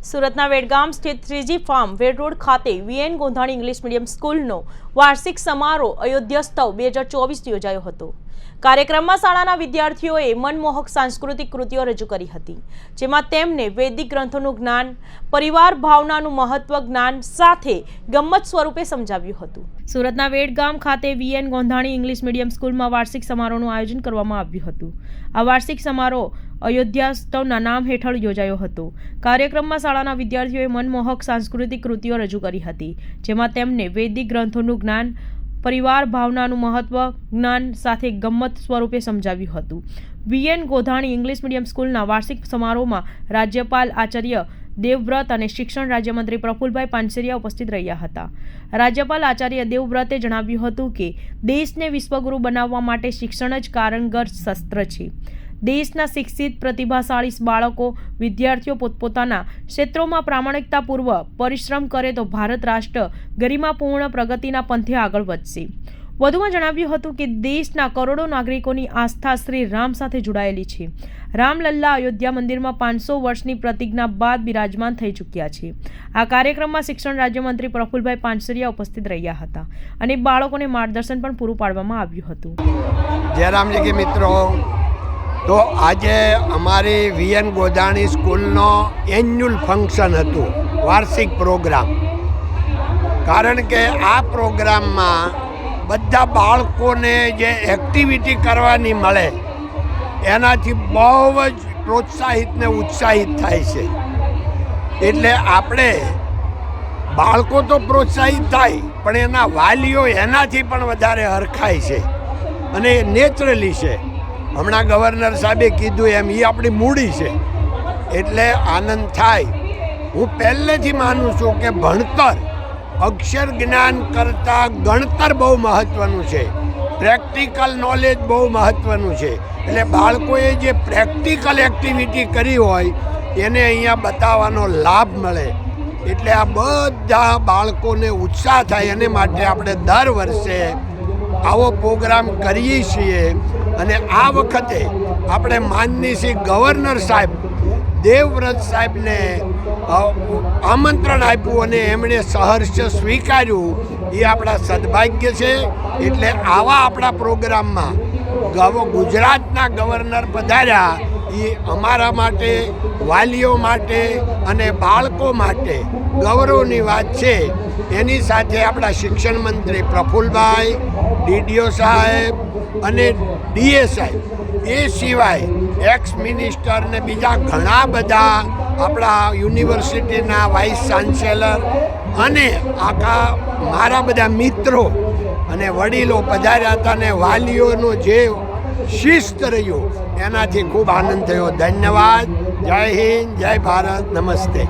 સુરતના વેડગામ સ્થિત ત્રીજી ફાર્મ વેડ રોડ ખાતે વીએન ગોંધાણી ઇંગ્લિશ મીડિયમ સ્કૂલનો વાર્ષિક સમારોહ અયોધ્યાસ્તવ બે હજાર ચોવીસ યોજાયો હતો. કાર્યક્રમમાં શાળાના વિદ્યાર્થીઓએ મનમોહક સાંસ્કૃતિક કૃતિઓ રજૂ કરી હતી, જેમાં તેમને વૈદિક ગ્રંથોનું જ્ઞાન, પરિવાર ભાવનાનું મહત્વ જ્ઞાન સાથે ગમ્મત સ્વરૂપે સમજાવ્યું હતું. સુરતના વેડગામ ખાતે વીએન ગોંધાણી ઇંગ્લિશ મીડિયમ સ્કૂલમાં વાર્ષિક સમારોહનું આયોજન કરવામાં આવ્યું હતું. આ વાર્ષિક સમારોહ અયોધ્યાસ્તવના નામ હેઠળ યોજાયો હતો. કાર્યક્રમમાં શાળાના વિદ્યાર્થીઓએ મનમોહક સાંસ્કૃતિક કૃતિઓ રજૂ કરી હતી, જેમાં તેમને વૈદિક ગ્રંથોનું જ્ઞાન પરિવાર ભાવનાનું મહત્વ, જ્ઞાન સાથે ગમ્મત સ્વરૂપે સમજાવ્યું હતું. વીએન ગોધાણી ઇંગ્લિશ મીડિયમ સ્કૂલના વાર્ષિક સમારોહમાં રાજ્યપાલ આચાર્ય દેવવ્રત અને શિક્ષણ રાજ્યમંત્રી પ્રફુલભાઈ પાનસેરિયા ઉપસ્થિત રહ્યા હતા. રાજ્યપાલ આચાર્ય દેવવ્રતે જણાવ્યું હતું કે, દેશને વિશ્વગુરુ બનાવવા માટે શિક્ષણ જ કારણગર શસ્ત્ર છે. દેશના શિક્ષિત, પ્રતિભાશાળી બાળકો, વિદ્યાર્થીઓ પોતપોતાના ક્ષેત્રોમાં પ્રામાણિકતાપૂર્વક પરિશ્રમ કરે તો ભારત રાષ્ટ્ર ગરિમાપૂર્ણ પ્રગતિના પંથે આગળ વધશે. વધુમાં જણાવ્યું હતું કે દેશના કરોડો નાગરિકોની આસ્થા શ્રી રામ સાથે જોડાયેલી છે. રામલલ્લા અયોધ્યા મંદિરમાં પાંચસો વર્ષની પ્રતિજ્ઞા બાદ બિરાજમાન થઈ ચૂક્યા છે. આ કાર્યક્રમમાં શિક્ષણ રાજ્યમંત્રી પ્રફુલભાઈ પાનસરિયા ઉપસ્થિત રહ્યા હતા અને બાળકોને માર્ગદર્શન પણ પૂરું પાડવામાં આવ્યું હતું. જયરામજી કે મિત્રો. તો આજે અમારી વીએન ગોધાણી સ્કૂલનો એન્યુઅલ ફંક્શન હતું, વાર્ષિક પ્રોગ્રામ. કારણ કે આ પ્રોગ્રામમાં બધા બાળકોને જે એક્ટિવિટી કરવાની મળે, એનાથી બહુ જ પ્રોત્સાહિત ને ઉત્સાહિત થાય છે. એટલે આપણે બાળકો તો પ્રોત્સાહિત થાય, પણ એના વાલીઓ એનાથી પણ વધારે હરખાય છે અને નેચરલી છે. હમણાં ગવર્નર સાહેબે કીધું એમ એ આપણી મૂડી છે. એટલે આનંદ થાય. હું પહેલેથી માનું છું કે ભણતર, અક્ષર જ્ઞાન કરતાં ગણતર બહુ મહત્ત્વનું છે. પ્રેક્ટિકલ નોલેજ બહુ મહત્ત્વનું છે. એટલે બાળકોએ જે પ્રેક્ટિકલ એક્ટિવિટી કરી હોય, એને અહીંયા બતાવવાનો લાભ મળે. એટલે આ બધા બાળકોને ઉત્સાહ થાય, એને માટે આપણે દર વર્ષે આવો પ્રોગ્રામ કરીએ છીએ. અને આ વખતે આપણે માનની શ્રી ગવર્નર સાહેબ, દેવવ્રત સાહેબને આમંત્રણ આપ્યું અને એમણે સહર્ષ સ્વીકાર્યું. એ આપણા સદભાગ્ય છે. એટલે આવા આપણા પ્રોગ્રામમાં ગુજરાતના ગવર્નર પધાર્યા. એ અમારા માટે, વાલીઓ માટે અને બાળકો માટે ગૌરવની વાત છે. એની સાથે આપણા શિક્ષણ મંત્રી પ્રફુલભાઈ, ડીડીઓ સાહેબ અને ડીએ સાહેબ. એ સિવાય એક્સ મિનિસ્ટર ને બીજા ઘણા બધા આપણા યુનિવર્સિટીના વાઇસ ચાન્સેલર અને આખા મારા બધા મિત્રો અને વડીલો પધાર્યા હતા ને વાલીઓનો જે શિસ્ત રહ્યું. એનાથી ખૂબ આનંદ થયો. ધન્યવાદ. જય હિન્દ જય ભારત. નમસ્તે.